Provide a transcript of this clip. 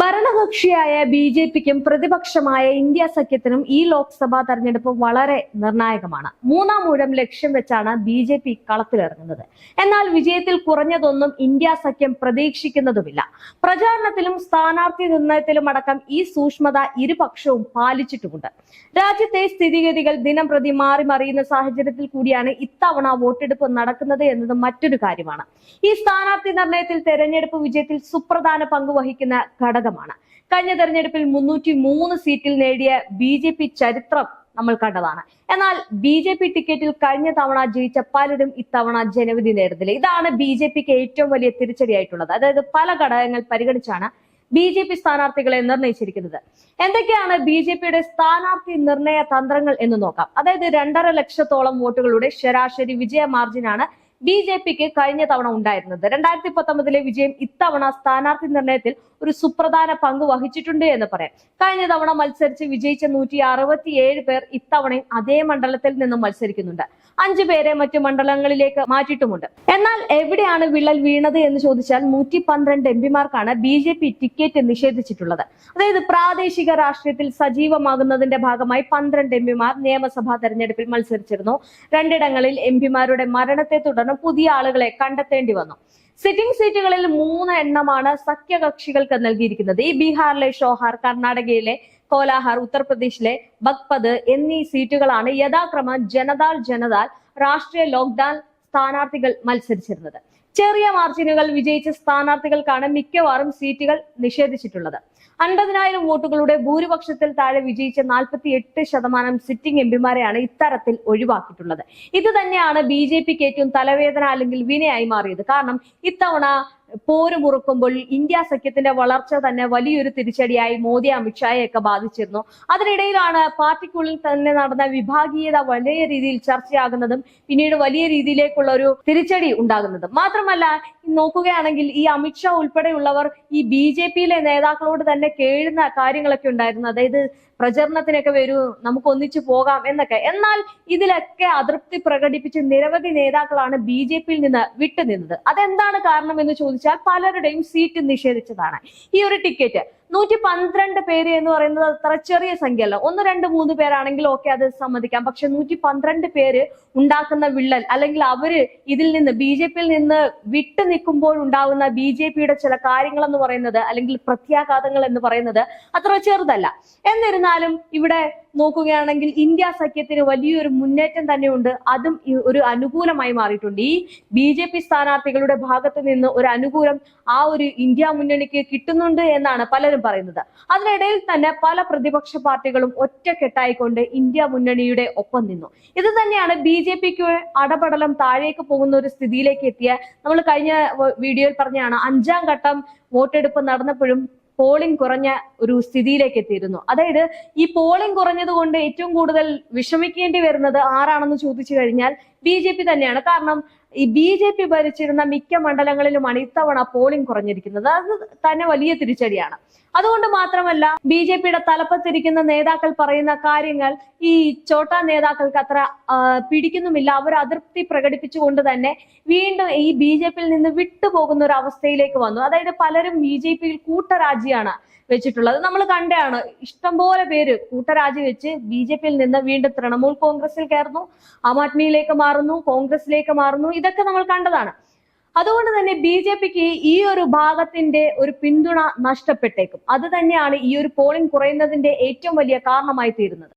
ഭരണകക്ഷിയായ B J പിക്കും പ്രതിപക്ഷമായ ഇന്ത്യ സഖ്യത്തിനും ഈ ലോക്സഭാ തെരഞ്ഞെടുപ്പ് വളരെ നിർണായകമാണ്. മൂന്നാം ഊഴം ലക്ഷ്യം വെച്ചാണ് ബി ജെ പി കളത്തിലിറങ്ങുന്നത്. എന്നാൽ വിജയത്തിൽ കുറഞ്ഞതൊന്നും ഇന്ത്യ സഖ്യം പ്രതീക്ഷിക്കുന്നതുമില്ല. പ്രചാരണത്തിലും സ്ഥാനാർത്ഥി നിർണയത്തിലും അടക്കം ഈ സൂക്ഷ്മത ഇരുപക്ഷവും പാലിച്ചിട്ടുമുണ്ട്. രാജ്യത്തെ സ്ഥിതിഗതികൾ ദിനം പ്രതി മാറി മറിയുന്ന സാഹചര്യത്തിൽ കൂടിയാണ് ഇത്തവണ വോട്ടെടുപ്പ് നടക്കുന്നത് എന്നത് മറ്റൊരു കാര്യമാണ്. ഈ സ്ഥാനാർത്ഥി നിർണയത്തിൽ തെരഞ്ഞെടുപ്പ് വിജയത്തിൽ സുപ്രധാന പങ്ക് വഹിക്കുന്ന ഘടകമാണ് കഴിഞ്ഞ തെരഞ്ഞെടുപ്പിൽ മുന്നൂറ്റി മൂന്ന് സീറ്റിൽ നേടിയ ബി ജെ പി ചരിത്രം നമ്മൾ കണ്ടതാണ്. എന്നാൽ ബി ജെ പി ടിക്കറ്റിൽ കഴിഞ്ഞ തവണ ജയിച്ച പലരും ഇത്തവണ ജനവിധി നേടുന്നില്ല. ഇതാണ് ബി ജെ പിക്ക് ഏറ്റവും വലിയ തിരിച്ചടിയായിട്ടുള്ളത്. അതായത് പല ഘടകങ്ങൾ പരിഗണിച്ചാണ് ബി ജെ പി സ്ഥാനാർത്ഥികളെ നിർണയിച്ചിരിക്കുന്നത്. എന്തൊക്കെയാണ് ബി ജെ പിയുടെ സ്ഥാനാർത്ഥി നിർണയ തന്ത്രങ്ങൾ എന്ന് നോക്കാം. അതായത് രണ്ടര ലക്ഷത്തോളം വോട്ടുകളുടെ ശരാശരി വിജയ മാർജിനാണ് ബി ജെ പിക്ക് കഴിഞ്ഞ തവണ ഉണ്ടായിരുന്നത്. രണ്ടായിരത്തി പത്തൊമ്പതിലെ വിജയം ഇത്തവണ സ്ഥാനാർത്ഥി നിർണയത്തിൽ ഒരു സുപ്രധാന പങ്ക് വഹിച്ചിട്ടുണ്ട് എന്ന് പറയാം. കഴിഞ്ഞ തവണ മത്സരിച്ച് വിജയിച്ച നൂറ്റി അറുപത്തിയേഴ് പേർ ഇത്തവണയും അതേ മണ്ഡലത്തിൽ നിന്നും മത്സരിക്കുന്നുണ്ട്. അഞ്ചു പേരെ മറ്റു മണ്ഡലങ്ങളിലേക്ക് മാറ്റിയിട്ടുമുണ്ട്. എന്നാൽ എവിടെയാണ് വിള്ളൽ വീണത് എന്ന് ചോദിച്ചാൽ നൂറ്റി പന്ത്രണ്ട് എം പിമാർക്കാണ് ബി ജെ പി ടിക്കറ്റ് നിഷേധിച്ചിട്ടുള്ളത്. അതായത് പ്രാദേശിക രാഷ്ട്രീയത്തിൽ സജീവമാകുന്നതിന്റെ ഭാഗമായി പന്ത്രണ്ട് എം പിമാർ നിയമസഭാ തെരഞ്ഞെടുപ്പിൽ മത്സരിച്ചിരുന്നു. രണ്ടിടങ്ങളിൽ എം പിമാരുടെ മരണത്തെ തുടർന്ന് പുതിയ ആളുകളെ കണ്ടെത്തേണ്ടി വന്നു. സിറ്റിംഗ് സീറ്റുകളിൽ മൂന്ന് എണ്ണമാണ് സഖ്യകക്ഷികൾക്ക് നൽകിയിരിക്കുന്നത്. ഈ ബീഹാറിലെ ഷോഹാർ കർണാടകയിലെ കോലാഹാർ ഉത്തർപ്രദേശിലെ ബഗ്പത് എന്നീ സീറ്റുകളാണ് യഥാക്രമം ജനതാൽ ജനതാൽ രാഷ്ട്രീയ ലോക്ഡൌൺ സ്ഥാനാർത്ഥികൾ മത്സരിച്ചിരുന്നത്. ചെറിയ മാർജിനുകൾ വിജയിച്ച സ്ഥാനാർത്ഥികൾക്കാണ് മിക്കവാറും സീറ്റുകൾ നിഷേധിച്ചിട്ടുള്ളത്. അൻപതിനായിരം വോട്ടുകളുടെ ഭൂരിപക്ഷത്തിൽ താഴെ വിജയിച്ച നാൽപ്പത്തി എട്ട് ശതമാനം സിറ്റിംഗ് എംപിമാരെയാണ് ഇത്തരത്തിൽ ഒഴിവാക്കിയിട്ടുള്ളത്. ഇത് തന്നെയാണ് ബി ജെ പിക്ക് ഏറ്റവും തലവേദന അല്ലെങ്കിൽ വിനയായി മാറിയത്. കാരണം ഇത്തവണ പോര് മുറുക്കുമ്പോൾ ഇന്ത്യ സഖ്യത്തിന്റെ വളർച്ച തന്നെ വലിയൊരു തിരിച്ചടിയായി മോദി അമിത്ഷായെ ഒക്കെ ബാധിച്ചിരുന്നു. അതിനിടയിലാണ് പാർട്ടിക്കുള്ളിൽ തന്നെ നടന്ന വിഭാഗീയത വലിയ രീതിയിൽ ചർച്ചയാകുന്നതും പിന്നീട് വലിയ രീതിയിലേക്കുള്ള ഒരു തിരിച്ചടി ഉണ്ടാകുന്നതും. മാത്രമല്ല നോക്കുകയാണെങ്കിൽ ഈ അമിത്ഷാ ഉൾപ്പെടെയുള്ളവർ ഈ ബി ജെ പിയിലെ നേതാക്കളോട് തന്നെ കേഴുന്ന കാര്യങ്ങളൊക്കെ ഉണ്ടായിരുന്നു. അതായത് പ്രചരണത്തിനൊക്കെ വരൂ നമുക്ക് ഒന്നിച്ചു പോകാം എന്നൊക്കെ. എന്നാൽ ഇതിലൊക്കെ അതൃപ്തി പ്രകടിപ്പിച്ച് നിരവധി നേതാക്കളാണ് ബി ജെ പിയിൽ നിന്ന് വിട്ടുനിന്നത്. അതെന്താണ് കാരണം എന്ന് ചോദിച്ചാൽ പലരുടെയും സീറ്റ് നിഷേധിച്ചതാണ്. ഈ ഒരു ടിക്കറ്റ് നൂറ്റി പന്ത്രണ്ട് പേര് എന്ന് പറയുന്നത് അത്ര ചെറിയ സംഖ്യ അല്ല ഒന്ന് രണ്ട് മൂന്ന് പേരാണെങ്കിൽ ഓക്കെ അത് സമ്മതിക്കാം. പക്ഷെ നൂറ്റി പന്ത്രണ്ട് പേര് ഉണ്ടാക്കുന്ന വിള്ളൽ അല്ലെങ്കിൽ അവർ ഇതിൽ നിന്ന് ബി ജെ പിയിൽ നിന്ന് വിട്ടു നിൽക്കുമ്പോൾ ഉണ്ടാകുന്ന ബി ജെ പിയുടെ ചില കാര്യങ്ങൾ എന്ന് പറയുന്നത് അല്ലെങ്കിൽ പ്രത്യാഘാതങ്ങൾ എന്ന് പറയുന്നത് അത്ര ചെറുതല്ല. എന്നിരുന്നാലും ഇവിടെ നോക്കുകയാണെങ്കിൽ ഇന്ത്യ സഖ്യത്തിന് വലിയൊരു മുന്നേറ്റം തന്നെയുണ്ട്. അതും ഒരു അനുകൂലമായി മാറിയിട്ടുണ്ട്. ഈ ബി ജെ പി സ്ഥാനാർത്ഥികളുടെ ഭാഗത്ത് നിന്ന് ഒരു അനുകൂലം ആ ഒരു ഇന്ത്യ മുന്നണിക്ക് കിട്ടുന്നുണ്ട് എന്നാണ് പലരും പറയുന്നത്. അതിനിടയിൽ തന്നെ പല പ്രതിപക്ഷ പാർട്ടികളും ഒറ്റക്കെട്ടായിക്കൊണ്ട് ഇന്ത്യ മുന്നണിയുടെ ഒപ്പം നിന്നു. ഇത് തന്നെയാണ് ബി ജെ പിക്ക് അടപടലം താഴേക്ക് പോകുന്ന ഒരു സ്ഥിതിയിലേക്ക് എത്തിയ നമ്മൾ കഴിഞ്ഞ വീഡിയോയിൽ പറഞ്ഞാണ് അഞ്ചാം ഘട്ടം വോട്ടെടുപ്പ് നടന്നപ്പോഴും പോളിംഗ് കുറഞ്ഞ ഒരു സ്ഥിതിയിലേക്ക് എത്തിയിരുന്നു. അതായത് ഈ പോളിംഗ് കുറഞ്ഞത് കൊണ്ട് ഏറ്റവും കൂടുതൽ വിഷമിക്കേണ്ടി വരുന്നത് ആരാണെന്ന് ചോദിച്ചു കഴിഞ്ഞാൽ ബി തന്നെയാണ്. കാരണം ഈ ബി ജെ പി ഭരിച്ചിരുന്ന മിക്ക മണ്ഡലങ്ങളിലുമാണ് ഇത്തവണ പോളിംഗ് കുറഞ്ഞിരിക്കുന്നത്. അത് തന്നെ വലിയ തിരിച്ചടിയാണ്. അതുകൊണ്ട് മാത്രമല്ല ബി ജെ പിയുടെ തലപ്പത്തിരിക്കുന്ന നേതാക്കൾ പറയുന്ന കാര്യങ്ങൾ ഈ ചോട്ടാ നേതാക്കൾക്ക് അത്ര പിടിക്കുന്നുമില്ല. അവർ അതൃപ്തി പ്രകടിപ്പിച്ചുകൊണ്ട് തന്നെ വീണ്ടും ഈ ബി ജെ പിയിൽ നിന്ന് വിട്ടുപോകുന്ന ഒരു അവസ്ഥയിലേക്ക് വന്നു. അതായത് പലരും ബി ജെ പിയിൽ കൂട്ടരാജിയാണ് വെച്ചിട്ടുള്ളത്. നമ്മൾ കണ്ടാണ് ഇഷ്ടംപോലെ പേര് കൂട്ടരാജി വെച്ച് ബി ജെ പിയിൽ നിന്ന് വീണ്ടും തൃണമൂൽ കോൺഗ്രസിൽ കയറുന്നു. ആം ആദ്മിയിലേക്ക് മാറുന്നു കോൺഗ്രസിലേക്ക് മാറുന്നു. ഇതൊക്കെ നമ്മൾ കണ്ടതാണ്. അതുകൊണ്ട് തന്നെ ബി ജെ പിക്ക് ഈ ഒരു ഭാഗത്തിന്റെ ഒരു പിന്തുണ നഷ്ടപ്പെട്ടേക്കും. അത് തന്നെയാണ് ഈ ഒരു പോളിംഗ് കുറയുന്നതിന്റെ ഏറ്റവും വലിയ കാരണമായി തീരുന്നത്.